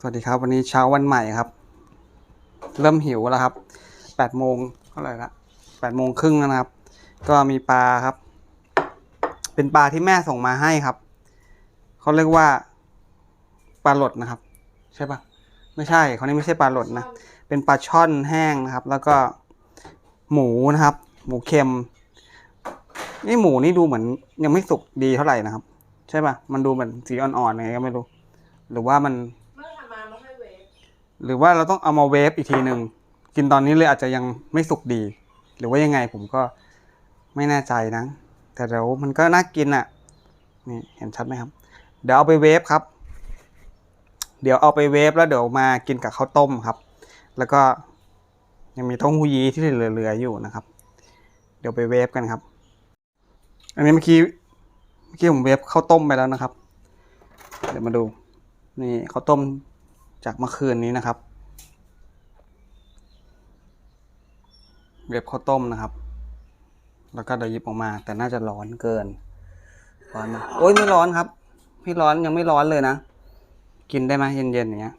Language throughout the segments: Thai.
สวัสดีครับ วันนี้เช้าวันใหม่ครับ เริ่มหิวแล้วครับแปดโมงเท่าไหร่ละแปดโมงครึ่งแล้วนะครับ ก็มีปลาครับ เป็นปลาที่แม่ส่งมาให้ครับเขาเรียกว่าปลาหลดนะครับ ใช่ปะไม่ใช่เขานี่ไม่ใช่ปลาหลดนะเป็นปลาช่อนแห้งนะครับ แล้วก็หมูนะครับ หมูเค็ม นี่หมูนี่ดูเหมือน ยังไม่สุกดีเท่าไหร่นะครับ ใช่ปะมันดูเหมือนสีอ่อนๆไงก็ไม่รู้ หรือว่ามัน หรือว่าเราต้องเอามาเวฟอีกทีหนึ่งกินตอนนี้เลยอาจจะยังไม่สุกดี หรือว่ายังไงผมก็ไม่แน่ใจนะ แต่เดี๋ยวมันก็น่ากินอะนี่เห็นชัดไหมครับ เดี๋ยวเอาไปเวฟครับ เดี๋ยวเอาไปเวฟแล้วเดี๋ยวมากินกับข้าวต้มครับ แล้วก็ยังมีเต้าหู้ยี้ที่เหลือๆอยู่นะครับ เดี๋ยวไปเวฟกันครับ อันนี้เมื่อกี้เมื่อกี้ผมเวฟข้าวต้มไปแล้วนะครับ เดี๋ยวมาดู นี่ข้าวต้ม จากเมื่อคืนนี้นะครับเวฟข้าวต้มนะครับ แล้วก็เดี๋ยวหยิบออกมา แต่น่าจะร้อนเกิน ร้อนไหมโอ้ยไม่ร้อนครับไม่ร้อนยังไม่ร้อนเลยนะ กินได้ไหมเย็นๆอย่างเงี้ย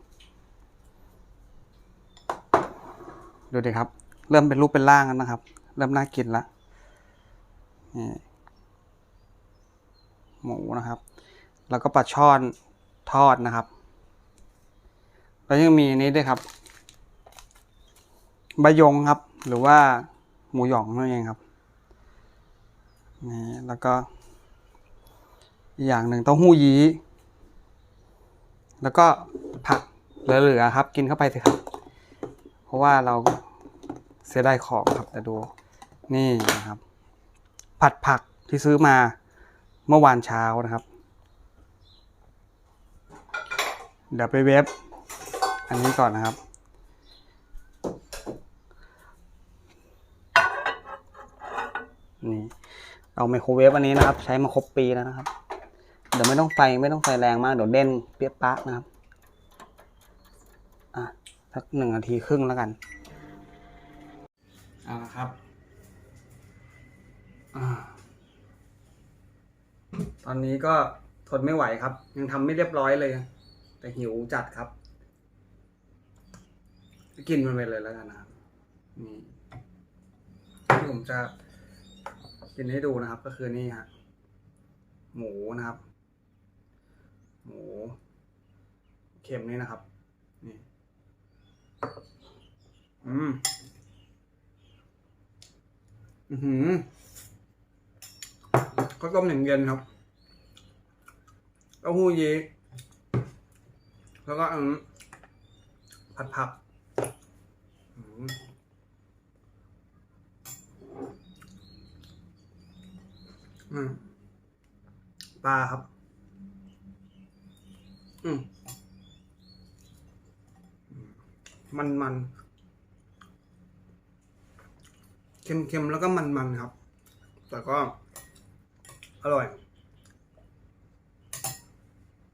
ดูดิครับ เริ่มเป็นรูปเป็นร่างแล้วนะครับ เริ่มน่ากินละนี่หมูนะครับ แล้วก็ปลาช่อนทอดนะครับ แล้วยังมีนี้ด้วยครับใบยงครับ หรือว่าหมูหยองนั่นเองครับนี่แล้วก็อีกอย่างหนึ่งเต้าหู้ยี้แล้วก็ผักเหลือๆครับ กินเข้าไปสิครับ เพราะว่าเราเสียดายของครับแต่ดูนี่นะครับ ผัดผักที่ซื้อมาเมื่อวานเช้านะครับ เดี๋ยวไปเวฟ อันนี้ก่อนนะครับ นี่เอาไมโครเวฟอันนี้นะครับ ใช้มาครบปีแล้วนะครับ เดี๋ยวไม่ต้องไฟไม่ต้องไฟแรงมากเดี๋ยวเด่นเปรี้ยปะนะครับ อะสักหนึ่งนาทีครึ่งแล้วกันเอาละครับอ่าตอนนี้ก็ทนไม่ไหวครับ ยังทำไม่เรียบร้อยเลย แต่หิวจัดครับ กินมันไปเลยแล้วกันนะครับนี่ที่ผมจะกินให้ดูนะครับ ก็คือนี่ฮะหมูนะครับ หมูเค็มนี่นะครับ นี่ อืม อือหือข้าวต้มหนึ่งเย็นครับเต้าหู้ยี้แล้วก็อืมผัดผัก อืมปลาครับ อืมมันมันเค็มเค็มๆแล้วก็มันมันๆ ครับ แต่ก็ อร่อย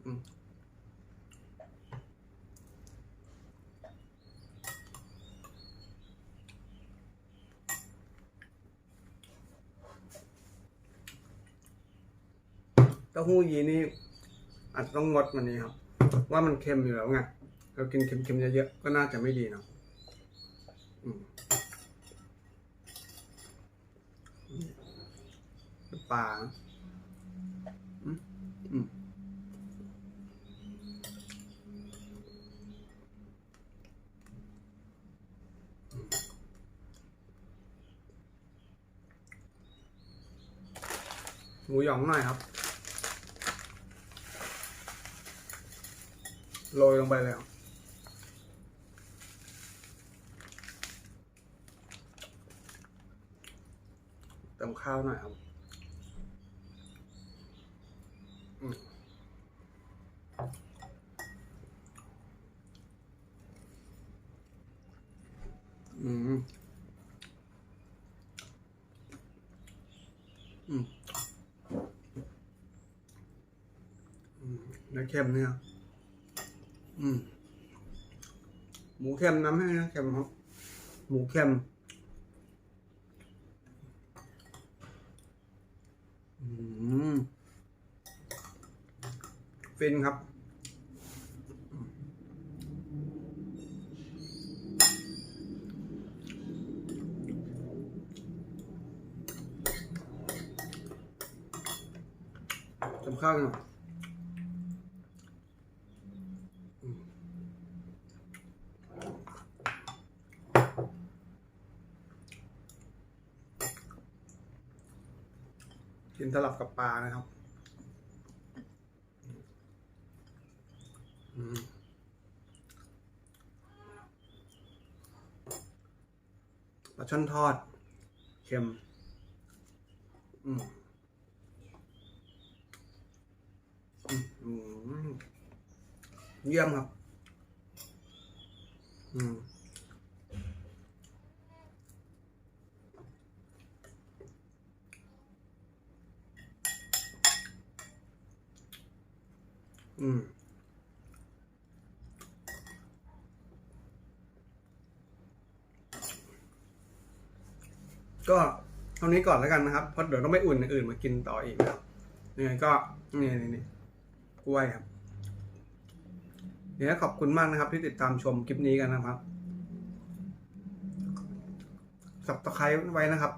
อืม เต้าหู้ยีนี่อาจจะต้องงดวันนี้ครับ ว่ามันเค็มอยู่แล้วไงเรากินเค็มๆเยอะๆก็น่าจะไม่ดีเนาะปลาอืมหมูหยองหน่อยครับ โรยลงไปแล้ว เติมข้าวหน่อยครับอืม อืมอืมอืมเนื้อเค็มเนี่ย หมูเค็มน้ำให้นะเค็มครับ หมูเค็มฟินครับสำคัญวน่อ กินสลับกับปลานะครับอืมปลาช่อนทอด เค็ม อืมอืมอืมเยี่ยมครับ อืม อืมก็เท่านี้ก่อนแล้วกันนะครับ เพราะเดี๋ยวต้องไปอุ่นอื่นมากินต่ออีกนะครับยังไงก็นี่นี่นี่กล้วยครับเดี๋ยวขอบคุณมากนะครับ ที่ติดตามชมคลิปนี้กันนะครับสับตะไคร้ไว้นะครับ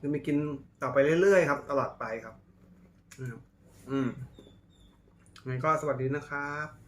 จะมีกินต่อไปเรื่อยๆครับ ตลอดไปครับ อือืม งั้นก็สวัสดีนะครับ